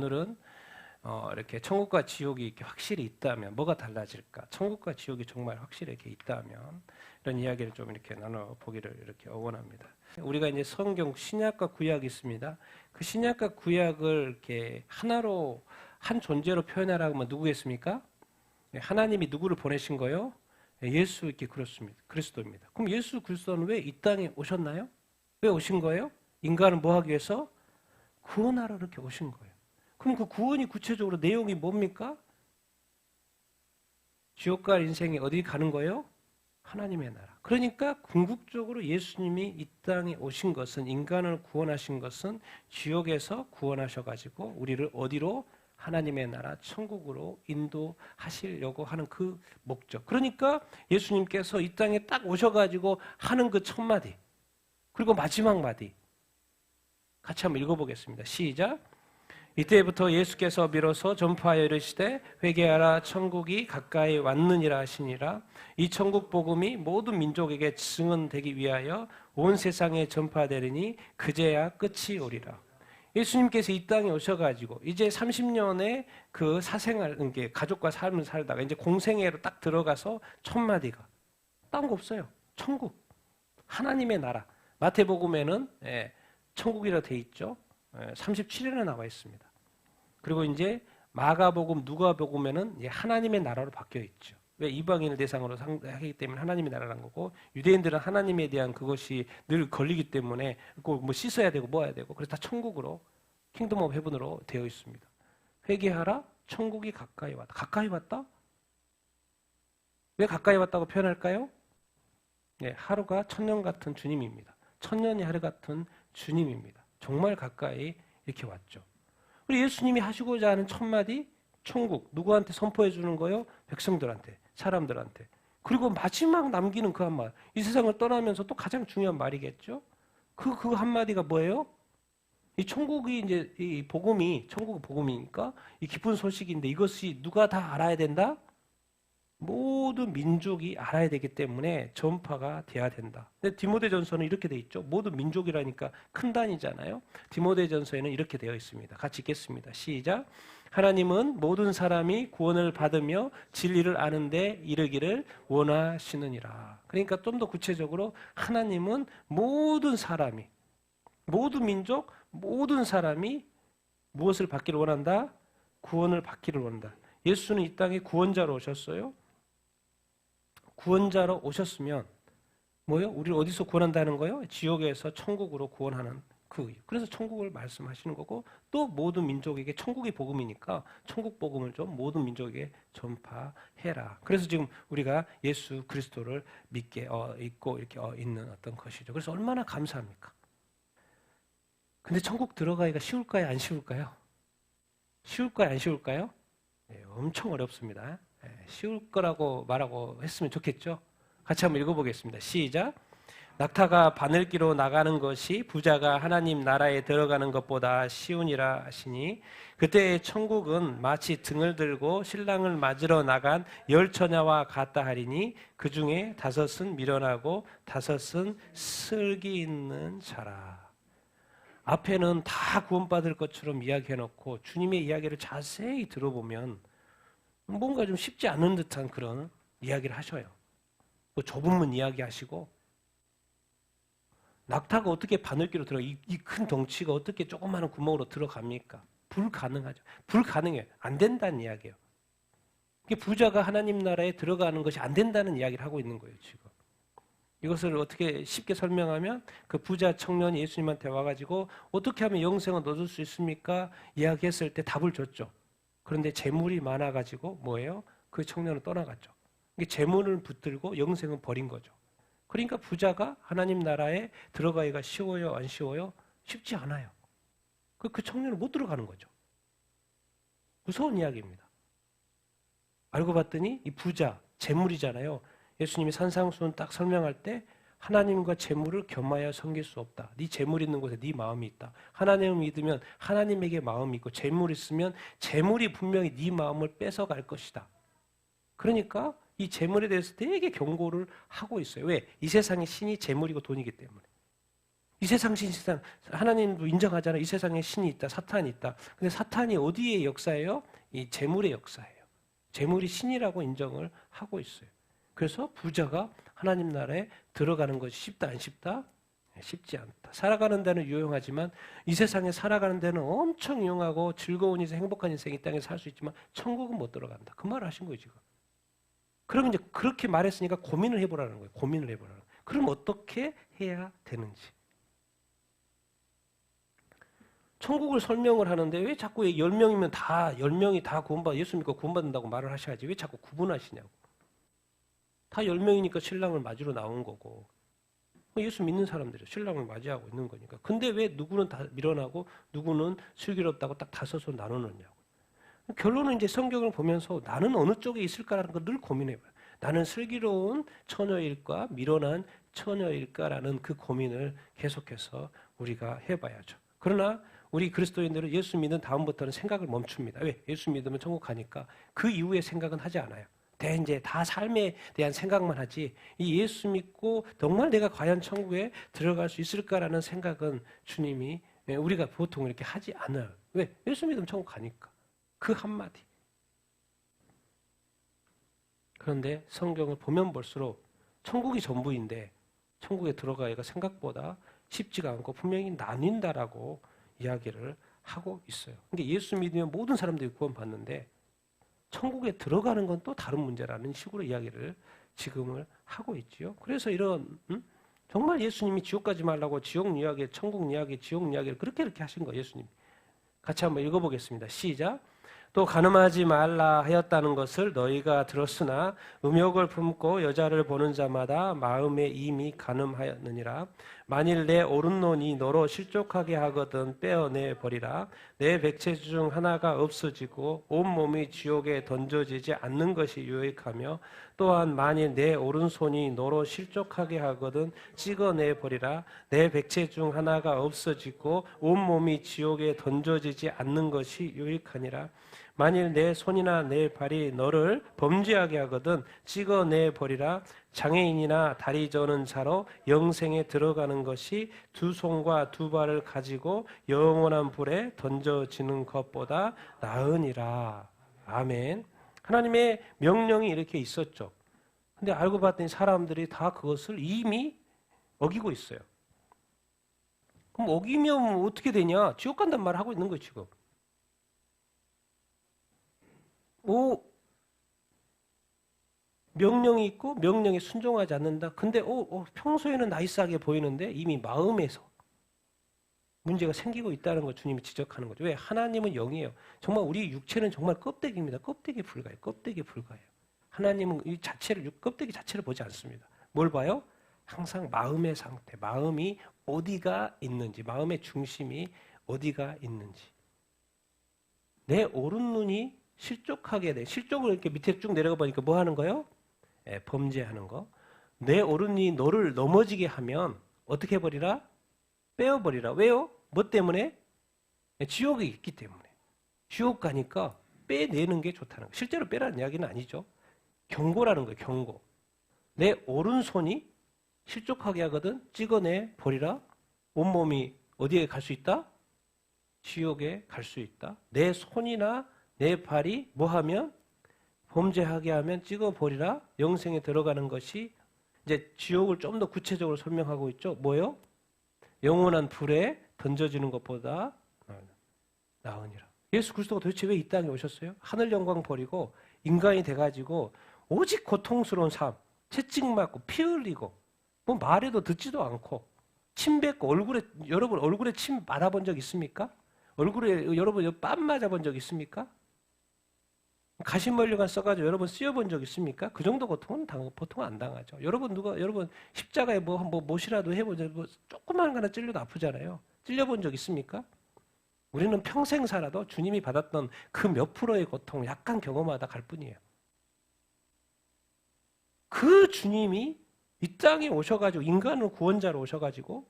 오늘은 어, 이렇게 천국과 지옥이 이렇게 확실히 있다면 뭐가 달라질까? 천국과 지옥이 정말 확실히 이렇게 있다면 이런 이야기를 좀 이렇게 나눠 보기를 이렇게 원합니다. 우리가 이제 성경 신약과 구약이 있습니다. 그 신약과 구약을 이렇게 하나로 한 존재로 표현하라고 하면 누구겠습니까? 네, 하나님이 누구를 보내신 거요? 네, 예수 이렇게 그렇습니다. 그리스도입니다. 그럼 예수 그리스도는 왜 이 땅에 오셨나요? 왜 오신 거예요? 인간을 뭐 하기 위해서 구원하러 이렇게 오신 거예요. 그럼 그 구원이 구체적으로 내용이 뭡니까? 지옥 갈 인생이 어디 가는 거예요? 하나님의 나라. 그러니까 궁극적으로 예수님이 이 땅에 오신 것은 인간을 구원하신 것은 지옥에서 구원하셔 가지고 우리를 어디로 하나님의 나라 천국으로 인도하시려고 하는 그 목적. 그러니까 예수님께서 이 땅에 딱 오셔 가지고 하는 그 첫 마디 그리고 마지막 마디 같이 한번 읽어 보겠습니다. 시작. 이때부터 예수께서 비로소 전파하여 이르시되 회개하라 천국이 가까이 왔느니라 하시니라 이 천국 복음이 모든 민족에게 증언되기 위하여 온 세상에 전파되리니 그제야 끝이 오리라. 예수님께서 이 땅에 오셔가지고 이제 30년의 그 사생활, 게 가족과 삶을 살다가 이제 공생애로 딱 들어가서 첫 마디가 딴 거 없어요. 천국, 하나님의 나라. 마태복음에는 예, 천국이라 돼 있죠. 37회나 나와 있습니다. 그리고 이제 마가복음, 누가복음에는 하나님의 나라로 바뀌어 있죠. 왜 이방인을 대상으로 하기 때문에 하나님의 나라라는 거고 유대인들은 하나님에 대한 그것이 늘 걸리기 때문에 꼭뭐 씻어야 되고 뭐 해야 되고 그래서 다 천국으로 킹덤 오브 헤븐으로 되어 있습니다. 회개하라 천국이 가까이 왔다. 가까이 왔다? 왜 가까이 왔다고 표현할까요? 네, 하루가 천년 같은 주님입니다. 천년이 하루 같은 주님입니다. 정말 가까이 이렇게 왔죠. 우리 예수님이 하시고자 하는 첫 마디 천국 누구한테 선포해 주는 거요? 백성들한테, 사람들한테. 그리고 마지막 남기는 그 한마디. 이 세상을 떠나면서 또 가장 중요한 말이겠죠? 그, 그 한마디가 뭐예요? 이 천국이 이제 이 복음이, 천국 복음이니까 이 기쁜 소식인데 이것이 누가 다 알아야 된다? 모든 민족이 알아야 되기 때문에 전파가 돼야 된다. 근데 디모데전서는 이렇게 돼 있죠. 모든 민족이라니까 큰 단위잖아요. 디모데전서에는 이렇게 되어 있습니다. 같이 읽겠습니다. 시작. 하나님은 모든 사람이 구원을 받으며 진리를 아는데 이르기를 원하시느니라. 그러니까 좀 더 구체적으로 하나님은 모든 사람이 모든 민족 모든 사람이 무엇을 받기를 원한다? 구원을 받기를 원한다. 예수는 이 땅에 구원자로 오셨어요. 구원자로 오셨으면 뭐요? 우리를 어디서 구원한다는 거요? 지옥에서 천국으로 구원하는 그 그래서 천국을 말씀하시는 거고 또 모든 민족에게 천국이 복음이니까 천국 복음을 좀 모든 민족에게 전파해라. 그래서 지금 우리가 예수 그리스도를 믿게 어, 있고 이렇게 어, 있는 어떤 것이죠. 그래서 얼마나 감사합니까? 근데 천국 들어가기가 쉬울까요? 안 쉬울까요? 쉬울까요? 안 쉬울까요? 네, 엄청 어렵습니다. 네, 쉬울 거라고 말하고 했으면 좋겠죠? 같이 한번 읽어보겠습니다. 시작. 낙타가 바늘기로 나가는 것이 부자가 하나님 나라에 들어가는 것보다 쉬우니라 하시니 그때의 천국은 마치 등을 들고 신랑을 맞으러 나간 열 처녀와 같다 하리니 그 중에 다섯은 미련하고 다섯은 슬기 있는 자라. 앞에는 다 구원받을 것처럼 이야기해놓고 주님의 이야기를 자세히 들어보면 뭔가 좀 쉽지 않은 듯한 그런 이야기를 하셔요. 뭐 좁은 문 이야기하시고 낙타가 어떻게 바늘기로 들어 이큰 덩치가 어떻게 조그마한 구멍으로 들어갑니까? 불가능하죠. 불가능해요. 안 된다는 이야기예요. 부자가 하나님 나라에 들어가는 것이 안 된다는 이야기를 하고 있는 거예요, 지금. 이것을 어떻게 쉽게 설명하면 그 부자 청년이 예수님한테 와가지고 어떻게 하면 영생을 얻을 수 있습니까? 이야기했을 때 답을 줬죠. 그런데 재물이 많아가지고 뭐예요? 그 청년은 떠나갔죠. 이게 재물을 붙들고 영생은 버린 거죠. 그러니까 부자가 하나님 나라에 들어가기가 쉬워요? 안 쉬워요? 쉽지 않아요. 그, 그 청년은 못 들어가는 거죠. 무서운 이야기입니다. 알고 봤더니 이 부자, 재물이잖아요. 예수님이 산상수훈 딱 설명할 때 하나님과 재물을 겸하여 섬길 수 없다. 네 재물 있는 곳에 네 마음이 있다. 하나님을 믿으면 하나님에게 마음이 있고 재물 있으면 재물이 분명히 네 마음을 뺏어 갈 것이다. 그러니까 이 재물에 대해서 되게 경고를 하고 있어요. 왜? 이 세상의 신이 재물이고 돈이기 때문에. 이 세상 신, 이 세상 하나님도 인정하잖아요. 이 세상에 신이 있다, 사탄이 있다. 근데 사탄이 어디의 역사예요? 이 재물의 역사예요. 재물이 신이라고 인정을 하고 있어요. 그래서 부자가 하나님 나라에 들어가는 것이 쉽다 안 쉽다? 네, 쉽지 않다. 살아가는 데는 유용하지만 이 세상에 살아가는 데는 엄청 유용하고 즐거운 인생, 행복한 인생 이 땅에 살 수 있지만 천국은 못 들어간다. 그 말을 하신 거예요 지금. 그러면 이제 그렇게 말했으니까 고민을 해보라는 거예요. 고민을 해보라는 거예요. 그럼 어떻게 해야 되는지. 천국을 설명을 하는데 왜 자꾸 10명이면 다 10명이 다 구원받아 예수 믿고 구원받는다고 말을 하셔야지 왜 자꾸 구분하시냐고. 다 10명이니까 신랑을 맞으러 나온 거고 예수 믿는 사람들이 신랑을 맞이하고 있는 거니까. 근데 왜 누구는 다 밀어나고 누구는 슬기롭다고 딱 다섯으로 나누느냐고. 결론은 이제 성경을 보면서 나는 어느 쪽에 있을까라는 걸 늘 고민해봐요. 나는 슬기로운 처녀일까 밀어난 처녀일까라는 그 고민을 계속해서 우리가 해봐야죠. 그러나 우리 그리스도인들은 예수 믿는 다음부터는 생각을 멈춥니다. 왜? 예수 믿으면 천국 가니까 그 이후에 생각은 하지 않아요. 대 이제 다 삶에 대한 생각만 하지 이 예수 믿고 정말 내가 과연 천국에 들어갈 수 있을까라는 생각은 주님이 예, 우리가 보통 이렇게 하지 않아요. 왜? 예수 믿으면 천국 가니까. 그 한마디. 그런데 성경을 보면 볼수록 천국이 전부인데 천국에 들어가기가 생각보다 쉽지가 않고 분명히 나뉜다라고 이야기를 하고 있어요. 근데 예수 믿으면 모든 사람들이 구원받는데 천국에 들어가는 건 또 다른 문제라는 식으로 이야기를 지금을 하고 있지요. 그래서 이런 음? 정말 예수님이 지옥 가지 말라고 지옥 이야기, 천국 이야기, 지옥 이야기를 그렇게 이렇게 하신 거예요, 예수님. 같이 한번 읽어보겠습니다. 시작. 또 가늠하지 말라 하였다는 것을 너희가 들었으나 음욕을 품고 여자를 보는 자마다 마음에 이미 가늠하였느니라 만일 내 오른손이 너로 실족하게 하거든 빼어내 버리라. 내 백체 중 하나가 없어지고 온 몸이 지옥에 던져지지 않는 것이 유익하며 또한 만일 내 오른손이 너로 실족하게 하거든 찍어내 버리라. 내 백체 중 하나가 없어지고 온 몸이 지옥에 던져지지 않는 것이 유익하니라 만일 내 손이나 내 발이 너를 범죄하게 하거든 찍어내 버리라 장애인이나 다리 저는 자로 영생에 들어가는 것이 두 손과 두 발을 가지고 영원한 불에 던져지는 것보다 나으니라. 아멘. 하나님의 명령이 이렇게 있었죠. 근데 알고 봤더니 사람들이 다 그것을 이미 어기고 있어요. 그럼 어기면 어떻게 되냐? 지옥 간단 말을 하고 있는 거예요, 지금. 오, 명령이 있고 명령에 순종하지 않는다. 근데 오, 오, 평소에는 나이스하게 보이는데 이미 마음에서 문제가 생기고 있다는 걸 주님이 지적하는 거죠. 왜? 하나님은 영이에요. 정말 우리 육체는 정말 껍데기입니다. 껍데기 불가해요. 껍데기 불가해요. 하나님은 이 자체를 껍데기 자체를 보지 않습니다. 뭘 봐요? 항상 마음의 상태, 마음이 어디가 있는지, 마음의 중심이 어디가 있는지. 내 오른 눈이 실족하게 돼. 실족을 이렇게 밑에 쭉 내려가 보니까 뭐 하는 거요? 예, 범죄하는 거. 내 오른이 너를 넘어지게 하면 어떻게 해버리라? 빼어버리라. 왜요? 뭐 때문에? 예, 지옥이 있기 때문에. 지옥 가니까 빼내는 게 좋다는 거. 실제로 빼라는 이야기는 아니죠. 경고라는 거예요. 경고. 내 오른손이 실족하게 하거든 찍어내 버리라. 온몸이 어디에 갈 수 있다? 지옥에 갈 수 있다. 내 손이나 내 발이 뭐 하면 범죄하게 하면 찍어버리라 영생에 들어가는 것이 이제 지옥을 좀 더 구체적으로 설명하고 있죠. 뭐요? 영원한 불에 던져지는 것보다 나으니라. 예수 그리스도가 도대체 왜 이 땅에 오셨어요? 하늘 영광 버리고 인간이 돼가지고 오직 고통스러운 삶, 채찍 맞고 피 흘리고 뭐 말해도 듣지도 않고 침 뱉고 얼굴에 여러분 얼굴에 침 맞아본 적 있습니까? 얼굴에 여러분 뺨 맞아본 적 있습니까? 가시멀리관 써가지고 여러분 쓰여본 적 있습니까? 그 정도 고통은 당, 보통 안 당하죠. 여러분 누가 여러분 십자가에 뭐, 뭐 못이라도 해보자. 뭐 조그만 거나 찔려도 아프잖아요. 찔려본 적 있습니까? 우리는 평생 살아도 주님이 받았던 그 몇 프로의 고통 약간 경험하다 갈 뿐이에요. 그 주님이 이 땅에 오셔가지고 인간을 구원자로 오셔가지고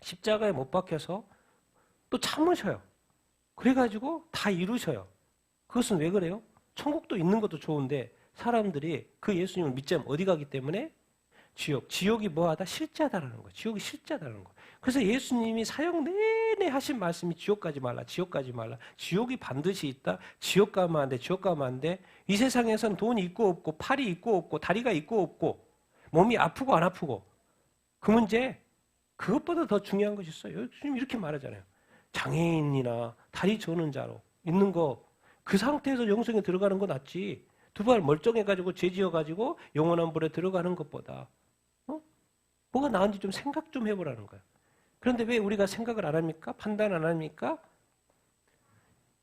십자가에 못 박혀서 또 참으셔요. 그래가지고 다 이루셔요. 그것은 왜 그래요? 천국도 있는 것도 좋은데 사람들이 그 예수님을 믿지 않으면 어디 가기 때문에 지옥. 지옥이 뭐하다? 실제하다라는 거예요. 지옥이 실제하다는 거. 그래서 예수님이 사역 내내 하신 말씀이 지옥 가지 말라, 지옥 가지 말라. 지옥이 반드시 있다. 지옥 가면 안 돼, 지옥 가면 안 돼. 이 세상에선 돈이 있고 없고, 팔이 있고 없고, 다리가 있고 없고, 몸이 아프고 안 아프고. 그 문제, 그것보다 더 중요한 것이 있어요. 예수님 이렇게 말하잖아요. 장애인이나 다리 저는 자로 있는 거, 그 상태에서 영성에 들어가는 거 낫지. 두 발 멀쩡해가지고 죄지어가지고 영원한 불에 들어가는 것보다 어? 뭐가 나은지 좀 생각 좀 해보라는 거야. 그런데 왜 우리가 생각을 안 합니까? 판단 안 합니까?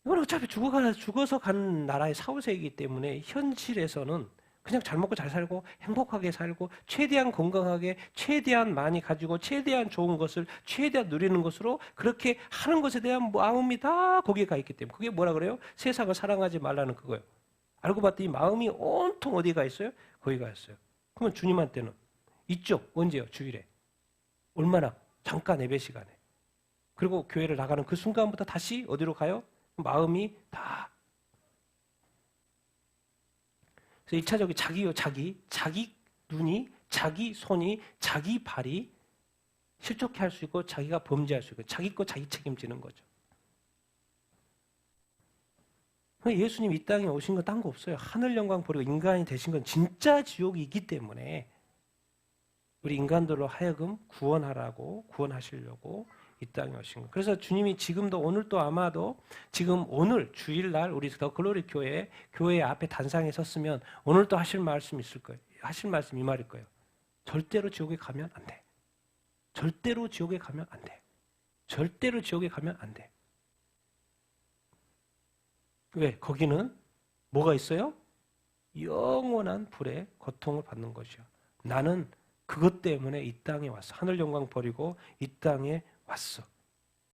이건 어차피 죽어가, 죽어서 가는 나라의 사후세이기 때문에 현실에서는 그냥 잘 먹고 잘 살고 행복하게 살고 최대한 건강하게 최대한 많이 가지고 최대한 좋은 것을 최대한 누리는 것으로 그렇게 하는 것에 대한 마음이 다 거기에 가 있기 때문에 그게 뭐라 그래요? 세상을 사랑하지 말라는 그거예요. 알고 봤더니 마음이 온통 어디 가 있어요? 거기 가 있어요. 그러면 주님한테는 있죠. 언제요? 주일에. 얼마나? 잠깐 예배 시간에. 그리고 교회를 나가는 그 순간부터 다시 어디로 가요? 마음이 다. 그래서 1차적인 자기요, 자기. 자기 눈이, 자기 손이, 자기 발이 실족해 할 수 있고 자기가 범죄할 수 있고 자기 거 자기 책임지는 거죠. 예수님 이 땅에 오신 건 딴 거 없어요. 하늘 영광 버리고 인간이 되신 건 진짜 지옥이 있기 때문에 우리 인간들로 하여금 구원하라고 구원하시려고 이 땅에 오신 거. 그래서 주님이 지금도 오늘도 아마도 지금 오늘 주일날 우리 더 글로리 교회 교회 앞에 단상에 섰으면 오늘도 하실 말씀 있을 거예요. 하실 말씀 이 말일 거예요. 절대로 지옥에 가면 안 돼. 절대로 지옥에 가면 안 돼. 절대로 지옥에 가면 안 돼. 왜? 거기는 뭐가 있어요? 영원한 불의 고통을 받는 것이요. 나는 그것 때문에 이 땅에 왔어. 하늘 영광 버리고 이 땅에 왔어.